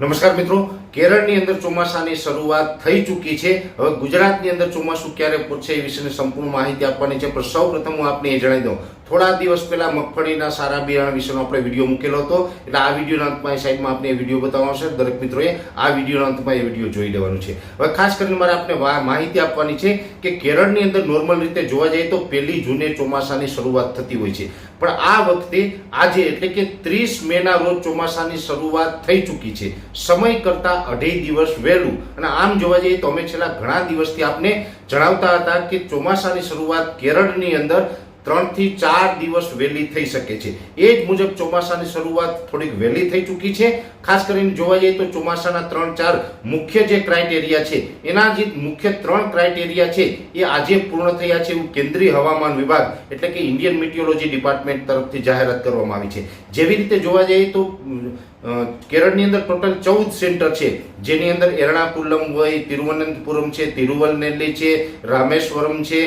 નમસ્કાર મિત્રો, કેરળની અંદર ચોમાસાની શરૂઆત થઈ ચૂકી છે. હવે ગુજરાતની અંદર ચોમાસું ક્યારે પહોંચે એ વિશેની સંપૂર્ણ માહિતી આપવાની છે, પણ સૌ પ્રથમ હું આપને એ જણાવી દઉં. થોડા દિવસ પહેલા મગફળીના સારા બિયારણ વિશેનો આપણે વીડિયો મૂકેલો હતો. એટલે આ વિડીયોના અંતમાં એ સાઈડમાં આપણે વીડિયો બતાવવાનો છે. દરેક મિત્રોએ આ વિડીયોના અંતમાં એ વીડિયો જોઈ લેવાનું છે. હવે ખાસ કરીને મારે આપણે માહિતી આપવાની છે કે કેરળની અંદર નોર્મલ રીતે જોવા જઈએ તો પહેલી જૂને ચોમાસાની શરૂઆત થતી હોય છે. પણ આ વખતે આજે એટલે કે ત્રીસ મેના રોજ ચોમાસાની શરૂઆત થઈ ચૂકી છે. સમય કરતાં અઢી દિવસ વહેલું. અને આમ જોવા જઈએ તો અમે છેલ્લા ઘણા દિવસથી આપને જણાવતા હતા કે ચોમાસાની શરૂઆત કેરળની અંદર ત્રણથી ચાર દિવસ વહેલી થઈ શકે છે. એ જ મુજબ ચોમાસાની શરૂઆત થોડીક વહેલી થઈ ચૂકી છે. ખાસ કરીને જોવા જઈએ તો ચોમાસાના ત્રણ ચાર મુખ્ય જે ક્રાઇટેરિયા છે, એના જે મુખ્ય ત્રણ ક્રાઇટેરિયા છે એ આજે પૂર્ણ થયા છે એવું કેન્દ્રીય હવામાન વિભાગ, એટલે કે ઇન્ડિયન મિટિયોલોજી ડિપાર્ટમેન્ટ તરફથી જાહેરાત કરવામાં આવી છે. જેવી રીતે જોવા જઈએ તો કેરળની અંદર ટોટલ ચૌદ સેન્ટર છે. જેની અંદર એર્ણાકુલમ હોય, તિરુવનંતપુરમ છે તિરુવલનેલી છે, રામેશ્વરમ છે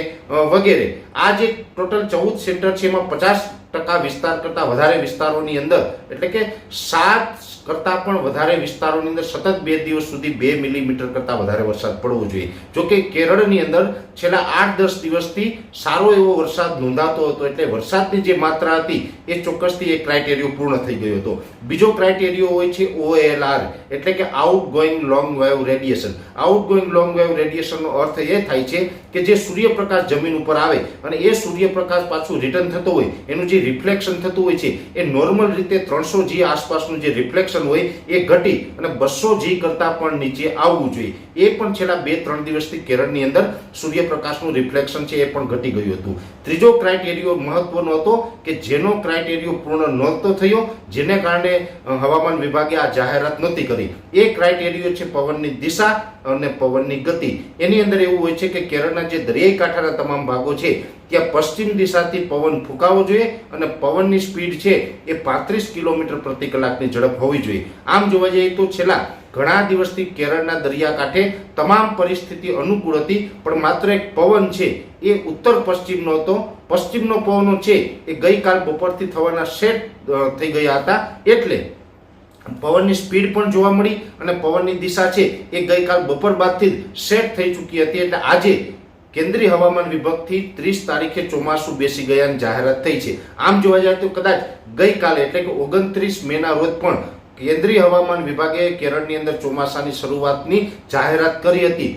વગેરે. આ જે ટોટલ ચૌદ સેન્ટર છે, એમાં પચાસ ટકા વિસ્તાર કરતાં વધારે વિસ્તારોની અંદર, એટલે કે સાત કરતાં પણ વધારે વિસ્તારોની અંદર સતત બે દિવસ સુધી બે મિલીમીટર કરતાં વધારે વરસાદ પડવો જોઈએ. જો કે કેરળની અંદર છેલ્લા આઠ દસ દિવસથી સારો એવો વરસાદ નોંધાતો હતો, એટલે વરસાદની જે માત્રા હતી એ ચોક્કસથી એ ક્રાઇટેરિયો પૂર્ણ થઈ ગયો હતો. બીજો ક્રાઇટેરિયો હોય છે ઓએલઆર એટલે કે outgoing long wave radiation outgoing long wave રેડિયેશનનો અર્થ એ થાય છે કે જે સૂર્યપ્રકાશ જમીન ઉપર આવે અને એ સૂર્યપ્રકાશ પાછું રિટર્ન થતો હોય, એનું જે રિફ્લેક્શન થતું હોય છે, એ નોર્મલ રીતે ત્રણસો જી આસપાસનું જે રિફ્લેક્શન હોય, એ ઘટી અને બસો જી કરતાં પણ નીચે આવવું જોઈએ. એ પણ છેલ્લા બે, ત્રણ દિવસથી કેરળની અંદર સૂર્યપ્રકાશનું રિફ્લેક્શન છે, એ પણ ઘટી ગયું હતું. ત્રીજો ક્રાઇટેરિયો મહત્વનો હતો કે જેનો ક્રાઇટેરિયો પૂર્ણ નહોતો થયો, જેને કારણે હવામાન વિભાગે આ જાહેરાત નહોતી કરી. એ ક્રાઇટેરિયો છે પવનની દિશા અને પવનની ગતિ. એની અંદર એવું હોય છે કે કેરળના જે દરિયાઈ કાંઠાના તમામ ભાગો છે, ત્યાં પશ્ચિમ દિશાથી પવન ફૂંકાવો જોઈએ અને પવનની સ્પીડ છે એ પાંત્રીસ કિલોમીટર પ્રતિ કલાકની ઝડપ હોવી જોઈએ. આમ જોવા જઈએ તો છેલ્લા ઘણા દિવસથી કેરળના દરિયાકાંઠે તમામ પરિસ્થિતિ અનુકૂળ હતી, પણ માત્ર એક પવન છે એ ઉત્તર પશ્ચિમનો હતો. પશ્ચિમનો પવનો છે એ ગઈકાલ બપોરથી થવાના સેટ થઈ ગયા હતા. એટલે પવનની સ્પીડ પણ જોવા મળી અને પવનની દિશા છે એ ગઈકાલ બપોર બાદથી જ સેટ થઈ ચૂકી હતી. એટલે આજે કેન્દ્રીય હવામાન વિભાગથી ત્રીસ તારીખે ચોમાસું બેસી ગયાની જાહેરાત થઈ છે. આમ જોવા જાય તો કદાચ ગઈકાલે એટલે કે ઓગણત્રીસ મેના રોજ પણ કેન્દ્રીય હવામાન વિભાગે કેરળની અંદર ચોમાસાની શરૂઆતની જાહેરાત કરી હતી.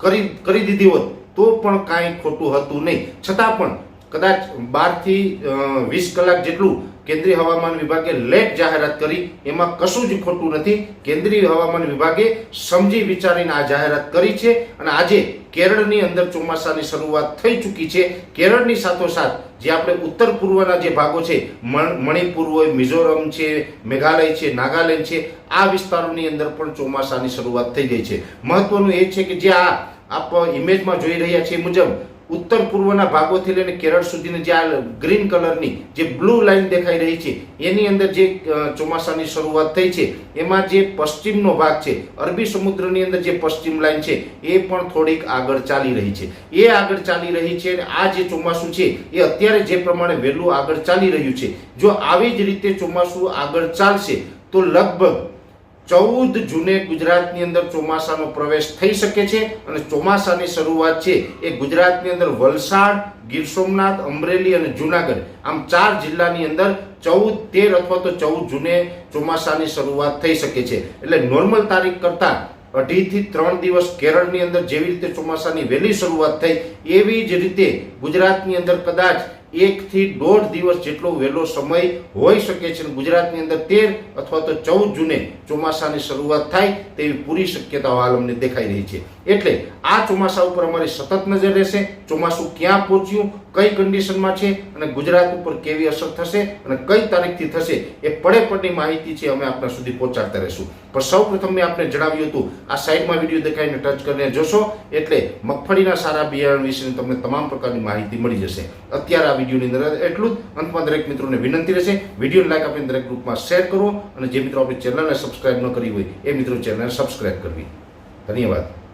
કરી કરી દીધી હોત તો પણ કાંઈ ખોટું હતું નહીં. છતાં પણ કદાચ બારથી વીસ કલાક જેટલું કેન્દ્રીય હવામાન વિભાગે લેટ જાહેરાત કરી, એમાં કશું જ ખોટું નથી. કેન્દ્રીય હવામાન વિભાગે સમજી વિચારીને આ જાહેરાત કરી છે અને આજે કેરળની અંદર ચોમાસાની શરૂઆત થઈ ચૂકી છે. કેરળની સાથોસાથ જે આપણે ઉત્તર પૂર્વના જે ભાગો છે, મણ- મણિપુર હોય, મિઝોરમ છે, મેઘાલય છે, નાગાલેન્ડ છે, આ વિસ્તારોની અંદર પણ ચોમાસાની શરૂઆત થઈ ગઈ છે. મહત્વનું એ છે કે જે આ, આપ ઇમેજમાં જોઈ રહ્યા છીએ મુજબ ઉત્તર પૂર્વના ભાગોથી લઈને કેરળ સુધીની જે આ ગ્રીન કલરની જે બ્લુ લાઇન દેખાઈ રહી છે, એની અંદર જે ચોમાસાની શરૂઆત થઈ છે, એમાં જે પશ્ચિમનો ભાગ છે, અરબી સમુદ્રની અંદર જે પશ્ચિમ લાઇન છે, એ પણ થોડીક આગળ ચાલી રહી છે. એ આગળ ચાલી રહી છે અને આ જે ચોમાસું છે, એ અત્યારે જે પ્રમાણે વહેલું આગળ ચાલી રહ્યું છે. જો આવી જ રીતે ચોમાસું આગળ ચાલશે, તો લગભગ ચૌદ જૂને ગુજરાતની અંદર ચોમાસાનો પ્રવેશ થઈ શકે છે અને ચોમાસાની શરૂઆત છે એ ગુજરાતની અંદર વલસાડ, ગીર સોમનાથ, અમરેલી અને જુનાગઢ. આમ ચાર જિલ્લાની અંદર ચૌદ, તેર અથવા તો ચૌદ જૂને ચોમાસાની શરૂઆત થઈ શકે છે. એટલે નોર્મલ તારીખ કરતાં અઢીથી ત્રણ દિવસ કેરળની અંદર જેવી રીતે ચોમાસાની વહેલી શરૂઆત થઈ, એવી જ રીતે ગુજરાતની અંદર કદાચ એકથી દોઢ દિવસ જેટલો વહેલો સમય હોઈ શકે છે ગુજરાતની અંદર તેર અથવા તો ચૌદ જૂને ચોમાસાની શરૂઆત થાય તેવી પૂરી શક્યતાઓ હાલ અમને દેખાઈ રહી છે. એટલે આ ચોમાસા ઉપર અમારી સતત નજર રહેશે. ચોમાસું ક્યાં પહોંચ્યું, કઈ કન્ડિશનમાં છે અને ગુજરાત ઉપર કેવી અસર થશે અને કઈ તારીખથી થશે એ પડે પડની માહિતી છે અમે આપણા સુધી પહોંચાડતા રહીશું. પણ સૌ પ્રથમ મેં આપને જણાવ્યું હતું, આ સાઈડમાં વીડિયો દેખાઈને ટચ કરીને જોશો, એટલે મગફળીના સારા બિયારણ વિશેની તમને તમામ પ્રકારની માહિતી મળી જશે. અત્યારે આ વિડીયોની અંદર એટલું જ. અંતમાં દરેક મિત્રોને વિનંતી રહેશે વીડિયો લાઈક આપીને દરેક ગ્રુપમાં શેર કરો, અને જે મિત્રો આપણી ચેનલને સબસ્ક્રાઈબ ન કરી હોય, એ મિત્રો ચેનલને સબસ્ક્રાઈબ કરવી. ધન્યવાદ.